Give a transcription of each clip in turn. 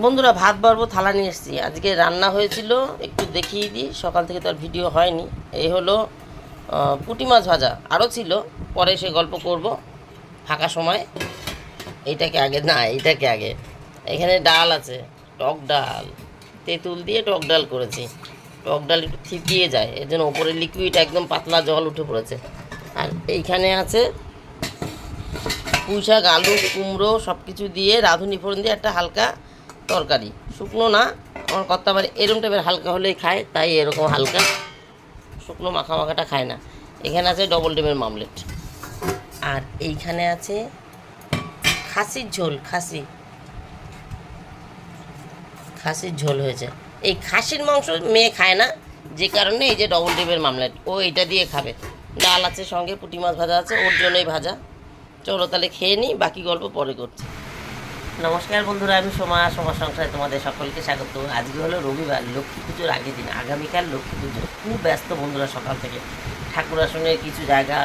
বন্ধুরা, ভাত বাড়বো, থালা নিয়ে এসেছি। আজকে রান্না হয়েছিল, একটু দেখিয়ে দিই। সকাল থেকে তো আর ভিডিও হয়নি। এই হলো পুঁটি মাছ ভাজা। আরও ছিল, পরে সে গল্প করব, ফাঁকা সময়। এইটাকে আগে, না, এইটাকে আগে। এখানে ডাল আছে, টক ডাল। তেঁতুল দিয়ে টক ডাল করেছি। টক ডাল একটু থিতিয়ে যায়, এর জন্য ওপরে লিকুইড একদম পাতলা জল উঠে পড়েছে। আর এইখানে আছে পুঁই শাক আলু, কুমড়ো সব কিছু দিয়ে রাঁধুনি ফোড়ন দিয়ে একটা হালকা তরকারি। শুকনো না, আমার কর্তা বাড়ি এরকম টাইপের হালকা হলেই খায়, তাই এরকম হালকা শুকনো মাখা মাখাটা খায় না। এখানে আছে ডবল ডিমের মামলেট। আর এইখানে আছে খাসির ঝোল, খাসি। খাসির ঝোল হয়েছে। এই খাসির মাংস মেয়ে খায় না, যে কারণে এই যে ডবল ডিমের মামলেট, ও এটা দিয়ে খাবে। ডাল আছে সঙ্গে, পুঁটি মাছ ভাজা আছে, ওর জন্যই ভাজা। চলো তাহলে খেয়ে নিই বাকি গল্প পরে করছি। নমস্কার বন্ধুরা, আমি সোমা সোমা সংসারে তোমাদের সকলকে স্বাগত। আজকে হলো রবিবার, লক্ষ্মী পুজোর আগের দিন, আগামীকাল লক্ষ্মী পুজো। খুব ব্যস্ত বন্ধুরা সকাল থেকে। ঠাকুর আসনের কিছু জায়গা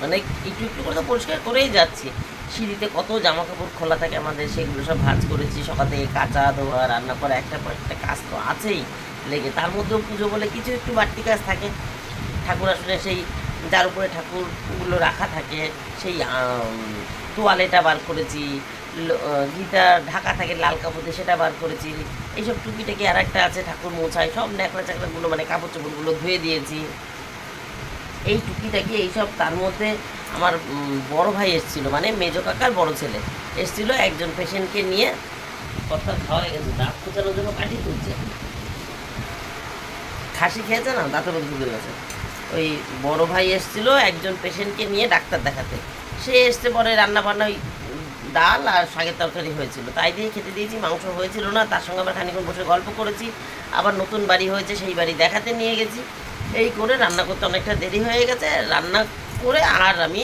মানে একটু একটু করে তো পরিষ্কার করেই যাচ্ছি। সিঁড়িতে কত জামা কাপড় খোলা থাকে আমাদের, সেগুলো সব ভাঁজ করেছি। সকাল থেকে কাঁচা ধোয়া, রান্না করা, একটা পর একটা কাজ তো আছেই লেগে। তার মধ্যেও পুজো বলে কিছু একটু বাড়তি কাজ থাকে। ঠাকুর আসলে সেই, যার উপরে ঠাকুরগুলো রাখা থাকে, সেই তোয়ালেটা বার করেছি। গীতা ঢাকা থাকে লাল কাপড় দিয়ে সেটা বার করেছি। এইসব টুপিটাকে আর একটা আছে, ঠাকুর মোছাই, সব ন্যাকড়া চাকড়াগুলো মানে কাপড় চোপড়গুলো ধুয়ে দিয়েছি। এই টুকিটাকি, এইসব তার মধ্যে আমার বড় ভাই এসেছিল মানে মেজো কাকার বড় ছেলে। এসেছিল একজন পেশেন্টকে নিয়ে কথা খাওয়া হয়ে গেছে, দাঁত খোঁচানোর জন্য কাঠি তুলছে খাসি খেয়েছে না, দাঁতের ঢুকে গেছে। ওই বড় ভাই এসেছিল একজন পেশেন্টকে নিয়ে ডাক্তার দেখাতে। সে এসছে পরে রান্না বান্না ওই ডাল আর শাকের তরকারি হয়েছিল। তাই দিয়ে খেতে দিয়েছি, মাংস হয়েছিল না, তার সঙ্গে আবার খানিক্ষণ বসে গল্প করেছি। আবার নতুন বাড়ি হয়েছে, সেই বাড়ি দেখাতে নিয়ে গেছি। এই করে রান্না করতে অনেকটা দেরি হয়ে গেছে। রান্না করে আর আমি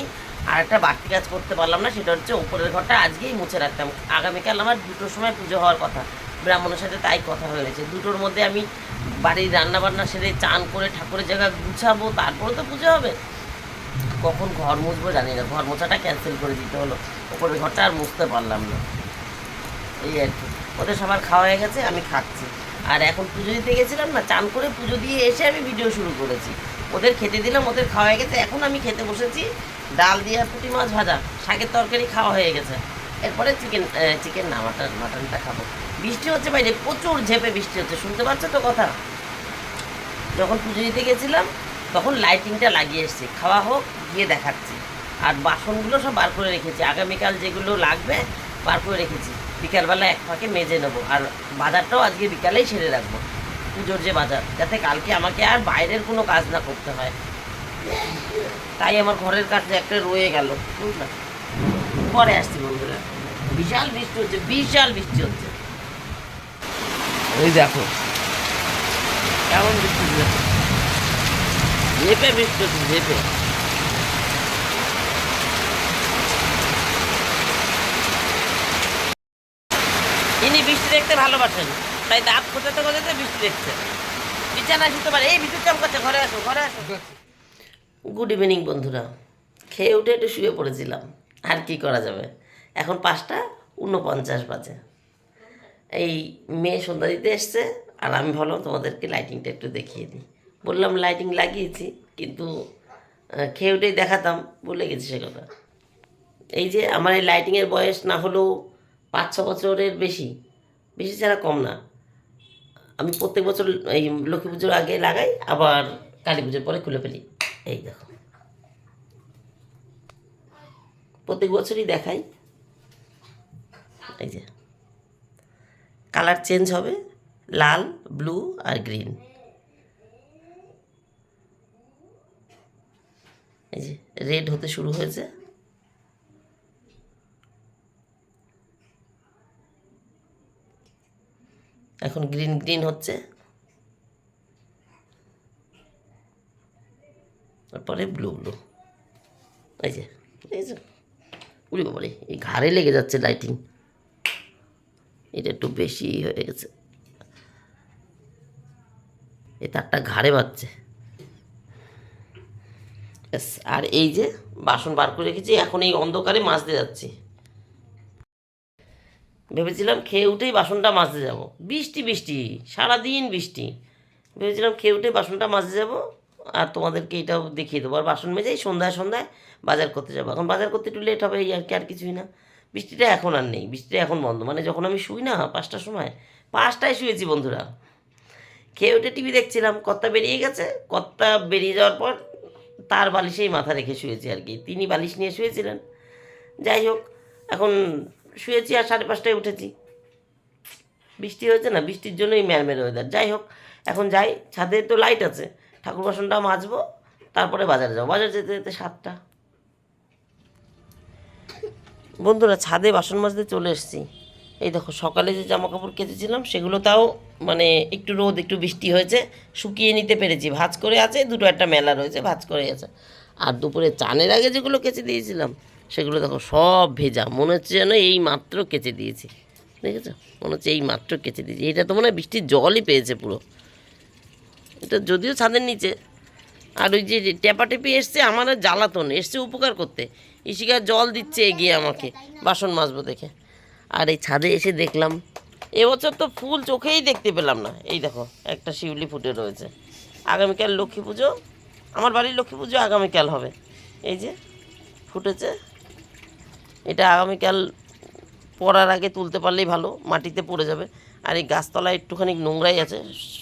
আর একটা বাড়তি কাজ করতে পারলাম না, সেটা হচ্ছে উপরের ঘরটা আজকেই মুছে রাখতাম। আগামীকাল আমার দুটোর সময় পুজো হওয়ার কথা। ব্রাহ্মণের সাথে তাই কথা হয়েছে দুটোর মধ্যে আমি বাড়ির রান্নাবান্না সেরে চান করে ঠাকুরের জায়গা গুছাবো, তারপরে তো পুজো হবে। কখন ঘর মুছবো জানি না। ঘর মোছাটা ক্যান্সেল করে দিতে হলো। ওপরের ঘরটা আর মুছতে পারলাম না। এই আর কি। ওদের সবার খাওয়া হয়ে গেছে, আমি খাচ্ছি। আর এখন পুজো দিতে গেছিলাম না, চান করে পুজো দিয়ে এসে আমি ভিডিও শুরু করেছি। ওদের খেতে দিলাম, ওদের খাওয়া হয়ে গেছে। এখন আমি খেতে বসেছি ডাল দিয়ে পুঁটি মাছ ভাজা। শাকের তরকারি খাওয়া হয়ে গেছে। এরপরে চিকেন চিকেন না মাটন মাটনটা খাব। বৃষ্টি হচ্ছে বাইরে, প্রচুর ঝেপে বৃষ্টি হচ্ছে। শুনতে পাচ্ছ তো কথা? যখন পুজো দিতে গেছিলাম তখন লাইটিংটা লাগিয়ে এসেছি। খাওয়া হোক, গিয়ে দেখাচ্ছি। আর বাসনগুলো সব বার করে রেখেছি। আগামীকাল যেগুলো লাগবে, বার করে রেখেছি। বিকালবেলা এক ফাঁকে মেজে নেব। আর বাজারটাও আজকে বিকালেই সেরে রাখব। পুজোর যে বাজার, যাতে কালকে আমাকে আর বাইরের কোনো কাজ না করতে হয়। তাই আমার ঘরের কাছে একটা রয়ে গেল বুঝলাম পরে আসছি বন্ধুরা। বিশাল বৃষ্টি হচ্ছে, বিশাল বৃষ্টি হচ্ছে। এই দেখো, কেমন বৃষ্টি হচ্ছে। ঝেপে বৃষ্টি হচ্ছে ঝেপে ইনি বৃষ্টি দেখতে ভালোবাসেন। তাই দাঁত খোঁচাতে খোঁচাতে বৃষ্টি দেখছে। বিছানা শুতে পারে। এই বিদ্যুৎ চাপ করছে, ঘরে আসো ঘরে আসো। গুড ইভিনিং বন্ধুরা। খেয়ে উঠে একটু শুয়ে পড়েছিলাম। আর কি করা যাবে? এখন পাঁচটা উনপঞ্চাশ বাজে। এই মেয়ে সন্ধ্যা দিতে এসছে। আর আমি ভাবলাম তোমাদেরকে লাইটিংটা একটু দেখিয়ে দিই। বললাম লাইটিং লাগিয়েছি, কিন্তু খেয়ে উঠেই দেখাতাম, ভুলে গেছি সে কথা। এই যে আমার এই লাইটিংয়ের বয়স না হলেও পাঁচ, ছ বছরের বেশি বেশি ছাড়া কম না। আমি প্রত্যেক বছর এই লক্ষ্মী পুজোর আগে লাগাই, আবার কালী পুজোর পরে খুলে ফেলি। এই দেখো। প্রত্যেক বছরই দেখাই। এই যে। কালার চেঞ্জ হবে, লাল ব্লু আর গ্রিন এই যে রেড হতে শুরু হয়েছে। এখন গ্রিন গ্রিন হচ্ছে। তারপরে ব্লু ব্লু এই যে এই যে উড়ি বাবারে এই ঘাড়ে লেগে যাচ্ছে লাইটিং এটা একটু বেশি হয়ে গেছে। এই তারটা ঘাড়ে বাজছে। ব্যাস, আর এই যে বাসন বার করে রেখেছি এখন এই অন্ধকারে মাছ দিয়ে যাচ্ছি। ভেবেছিলাম খেয়ে উঠেই বাসনটা মাজতে যাব। বৃষ্টি বৃষ্টি সারাদিন বৃষ্টি। ভেবেছিলাম খেয়ে উঠে বাসনটা মাজতে যাব আর তোমাদেরকে এটাও দেখিয়ে দেবো। আর বাসন মেজেই সন্ধ্যায় সন্ধ্যায় বাজার করতে যাব। এখন বাজার করতে একটু লেট হবে এই আর কি আর কিছুই না। বৃষ্টিটা এখন আর নেই বৃষ্টিটা এখন বন্ধ। মানে যখন আমি শুই না পাঁচটার সময় পাঁচটায় শুয়েছি বন্ধুরা। খেয়ে উঠে টিভি দেখছিলাম কর্তা বেরিয়ে গেছে। কর্তা বেরিয়ে যাওয়ার পর তার বালিশেই মাথা রেখে শুয়েছি আর কি। তিনি বালিশ নিয়ে শুয়েছিলেন। যাই হোক, এখন শুয়েছি আর সাড়ে পাঁচটায় উঠেছি। বৃষ্টি হয়েছে না, বৃষ্টির জন্যই ম্যারমের ওয়েদার যাই হোক, এখন যাই, ছাদে তো লাইট আছে। ঠাকুর বাসনটা মাজবো, তারপরে বাজারে যাব। বাজার যেতে যেতে সাতটা। বন্ধুরা, ছাদে বাসন মাজতে চলে এসেছি। এই দেখো, সকালে যে জামা কাপড় কেচেছিলাম, সেগুলো তাও মানে একটু রোদ, একটু বৃষ্টি হয়েছে, শুকিয়ে নিতে পেরেছি। ভাজ করে আছে, দুটো একটা মেলা রয়েছে, ভাজ করে আছে। আর দুপুরে চানের আগে যেগুলো কেচে দিয়েছিলাম, সেগুলো দেখো, সব ভেজা। মনে হচ্ছে যেন এই মাত্র কেচে দিয়েছি। দেখেছ? মনে হচ্ছে এই মাত্র কেচে দিয়েছি। এটা তো মনে হয় বৃষ্টির জলই পেয়েছে পুরো। এটা যদিও ছাদের নিচে। আর ওই যে টেপাটেপি এসছে, আমার জ্বালাতন। এসছে উপকার করতে। ইশিকা জল দিচ্ছে এগিয়ে আমাকে, বাসন মাজবো দেখে। আর এই ছাদে এসে দেখলাম, এবছর তো ফুল চোখেই দেখতে পেলাম না। এই দেখো, একটা শিউলি ফুটে রয়েছে। আগামীকাল লক্ষ্মী পুজো, আমার বাড়ির লক্ষ্মী পুজো আগামীকাল হবে। এই যে ফুটেছে, এটা আগামীকাল পড়ার আগে তুলতে পারলেই ভালো, মাটিতে পড়ে যাবে। আর এই গাছতলায় একটুখানি নোংরাই আছে,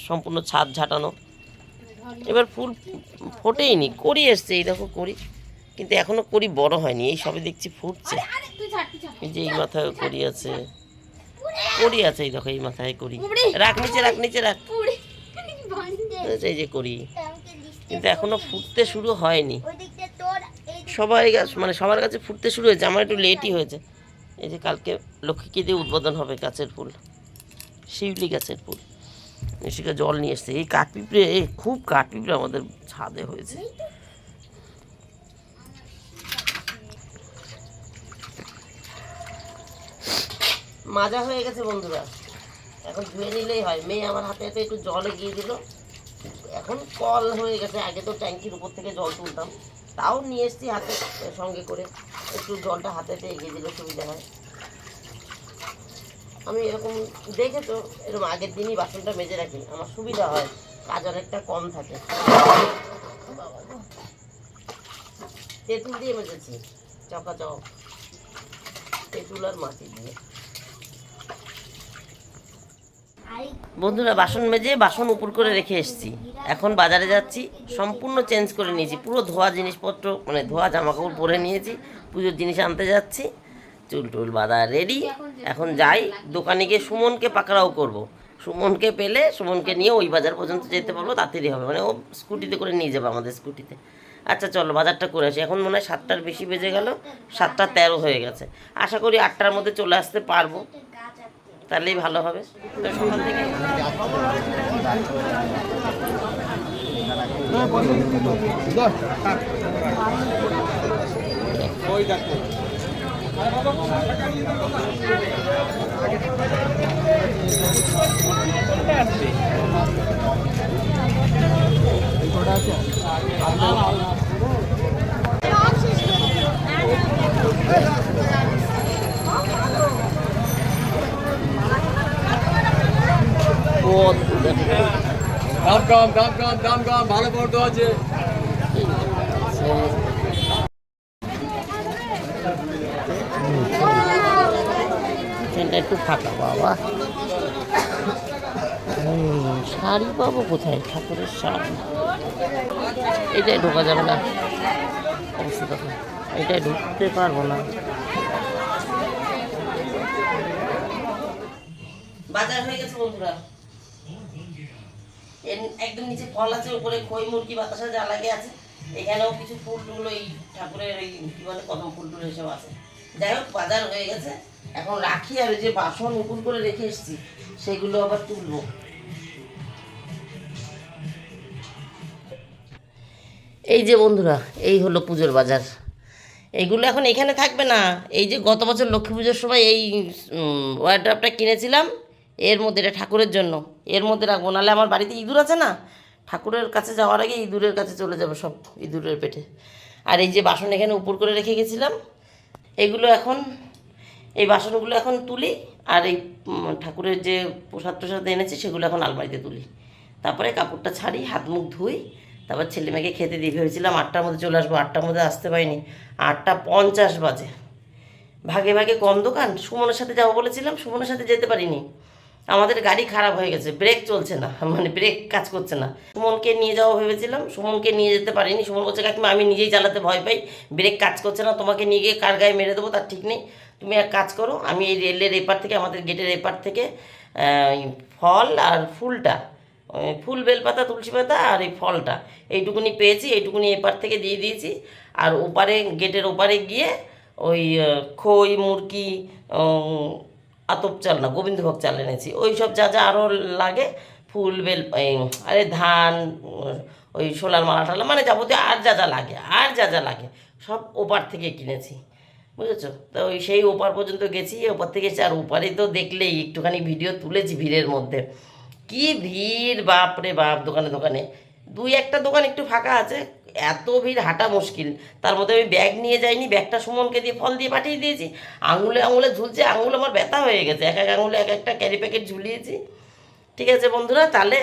সম্পূর্ণ ছাদ ঝাঁটানো। এবার ফুল ফোটেই নি করি এসছে, এই দেখো করি। কিন্তু এখনও করি বড় হয়নি, এই সবে দেখছি ফুটছে। এই যে এই মাথায় করি আছে। করি আছে এই দেখো এই মাথায় করি। রাখ নিচে রাখ নিচে রাখ? এই যে করি। কিন্তু এখনও ফুটতে শুরু হয়নি। সবাই মানে সবার কাছে ফুটতে শুরু হয়েছে আমার একটু লেটই হয়েছে। এই যে কালকে লক্ষ্মীকে দিয়ে উদ্বোধন হবে গাছের ফুল। শিউলি গাছের ফুল। সেটা জল নিয়ে এসছে। এই কাঠপিঁপড়ে এই খুব কাঠপিঁপড়ে আমাদের ছাদে হয়েছে। মাজা হয়ে গেছে বন্ধুরা। এখন ধুয়ে নিলেই হয়। মেয়ে আমার হাতে হাতে একটু জল এগিয়ে দিল। এখন কল হয়ে গেছে। আগে তো ট্যাঙ্কির উপর থেকে জল তুলতাম। তাও নিয়ে এসছি হাতে সঙ্গে করে। একটু জলটা হাতেতে এগিয়ে দিলে সুবিধা হয়। আমি এরকম দেখে তো এরকম আগের দিনই বাসনটা মেজে রাখি। আমার সুবিধা হয়। কাজ অনেকটা কম থাকে। তেঁতুল দিয়ে মেজেছি। চকাচক। তেঁতুল আর মাটি দিয়ে। বন্ধুরা, বাসন মেজে বাসন উপর করে রেখে এসেছি। এখন বাজারে যাচ্ছি, সম্পূর্ণ চেঞ্জ করে নিয়েছি। পুরো ধোয়া জিনিসপত্র মানে ধোয়া জামা কাপড় পরে নিয়েছি, পুজোর জিনিস আনতে যাচ্ছি। চুল টুল বাঁধা রেডি এখন যাই, দোকানে গিয়ে সুমনকে পাকড়াও করব। সুমনকে পেলে, সুমনকে নিয়ে ওই বাজার পর্যন্ত যেতে পারব, তাড়াতাড়ি হবে। মানে ও স্কুটিতে করে নিয়ে যাবে আমাদের স্কুটিতে আচ্ছা চলো, বাজারটা করে আসি। এখন মনে হয় সাতটার বেশি বেজে গেল, সাতটা তেরো হয়ে গেছে। আশা করি আটটার মধ্যে চলে আসতে পারব। তাহলেই ভালো হবে। তো সকাল থেকে দেখো দাম কম দাম কম দাম কম ভালো পড়তে আছে। এখানটা একটু ফাঁকা বাবা। শাড়ি পাবো কোথায়? ঠাকুরের শাড়ি। এটাই ঢোকা যাবে না। অবস্থা দেখো এটাই ঢুকতে পারব না। বাজার হয়ে গেছে বন্ধুরা। একদম নিচে ফল আছে, উপরে খই, মুরগি, বাতাসা যা লাগে আছে। এখানেও কিছু ফুল টুল ওই ঠাকুরের ওই কি বলে, কদম ফুল টুল এসব আছে। যাই হোক, বাজার হয়ে গেছে। এখন রাখি আর যে বাসন উপুর করে রেখে এসেছি, সেগুলো আবার তুলবো। এই যে বন্ধুরা, এই হলো পুজোর বাজার। এইগুলো এখন এখানে থাকবে না। এই যে গত বছর লক্ষ্মী পুজোর সময় এই ওয়ারড্রাফটা কিনেছিলাম এর মধ্যে এটা ঠাকুরের জন্য। এর মধ্যে রাখব, নাহলে আমার বাড়িতে ইঁদুর আছে না? ঠাকুরের কাছে যাওয়ার আগে ইঁদুরের কাছে চলে যাবে সব, ইঁদুরের পেটে। আর এই যে বাসন এখানে উপর করে রেখে গেছিলাম, এগুলো এখন, এই বাসনগুলো এখন তুলি, আর এই ঠাকুরের যে প্রসাদ প্রসাদ এনেছি, সেগুলো এখন আলমারিতে তুলি। তারপরে কাপড়টা ছাড়ি, হাত মুখ ধুই, তারপর ছেলে মেয়েকে খেতে দিয়ে ভেবেছিলাম আটটার মধ্যে চলে আসব, আটটার মধ্যে আসতে পারিনি। আটটা পঞ্চাশ বাজে। ভাগে ভাগে কম দোকান, সুমনের সাথে যাব বলেছিলাম, সুমনের সাথে যেতে পারিনি। আমাদের গাড়ি খারাপ হয়ে গেছে ব্রেক চলছে না মানে ব্রেক কাজ করছে না। সুমনকে নিয়ে যাওয়া ভেবেছিলাম, সুমনকে নিয়ে যেতে পারিনি। সুমন বলছে, কাকিমা, আমি নিজেই চালাতে ভয় পাই ব্রেক কাজ করছে না, তোমাকে নিয়ে গিয়ে কার গায়ে মেরে দেবো, তার ঠিক নেই। তুমি এক কাজ করো, আমি এই রেলের এপার থেকে, আমাদের গেটের এপার থেকে ফল আর ফুলটা ফুল বেলপাতা, তুলসী পাতা আর এই ফলটা, এইটুকুনি পেয়েছি, এইটুকুনি এপার থেকে দিয়ে দিয়েছি। আর ওপারে গেটের ওপারে গিয়ে ওই খই, মুরগি আতপ চাল না, গোবিন্দভোগ চাল এনেছি। ওই সব যা যা আরও লাগে, ফুল, বেল আরে ধান, ওই সোলার মালা টালা মানে যাবতীয় আর যা যা লাগে, আর যা যা লাগে, সব ওপার থেকে কিনেছি। বুঝেছ? তো ওই সেই ওপার পর্যন্ত গেছি ওপার থেকে এসে আর ওপারে তো দেখলেই, একটুখানি ভিডিও তুলেছি ভিড়ের মধ্যে। কি ভিড় বাপ রে বাপ, দোকানে দোকানে। দুই একটা দোকান একটু ফাঁকা আছে এত ভিড় হাঁটা মুশকিল। তার মধ্যে আমি ব্যাগ নিয়ে যাইনি ব্যাগটা সুমনকে দিয়ে ফল দিয়ে পাঠিয়ে দিয়েছি। আঙুলে আঙুলে ঝুলছে, আঙুল আমার ব্যথা হয়ে গেছে। এক এক আঙুলে এক একটা ক্যারি প্যাকেট ঝুলিয়েছি। ঠিক আছে বন্ধুরা, তাহলে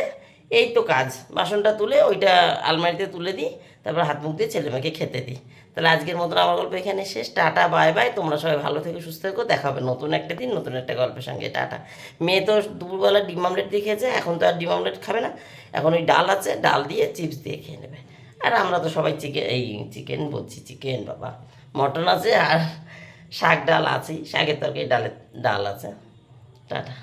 এই তো কাজ। বাসনটা তুলে ওইটা আলমারিতে তুলে দিই, তারপর হাত মুখ দিয়ে ছেলে মেয়েকে খেতে দিই। তাহলে আজকের মতন আমার গল্প এখানে শেষ। টাটা বাই বাই তোমরা সবাই ভালো থেকে, সুস্থ থেকো। দেখাবে নতুন একটা দিন, নতুন একটা গল্পের সঙ্গে। টাটা। মেয়ে তো দুপুরবেলা ডিম আমলেট দিয়ে খেয়েছে, এখন তো আর ডিম আমলেট খাবে না। এখন ওই ডাল আছে, ডাল দিয়ে চিপস দিয়ে খেয়ে নেবে। আর আমরা তো সবাই চিকেন এই চিকেন বলছি চিকেন বাবা। মটন আছে আর শাক ডাল আছে শাকের তরকারি, ডালের ডাল আছে। টাটা।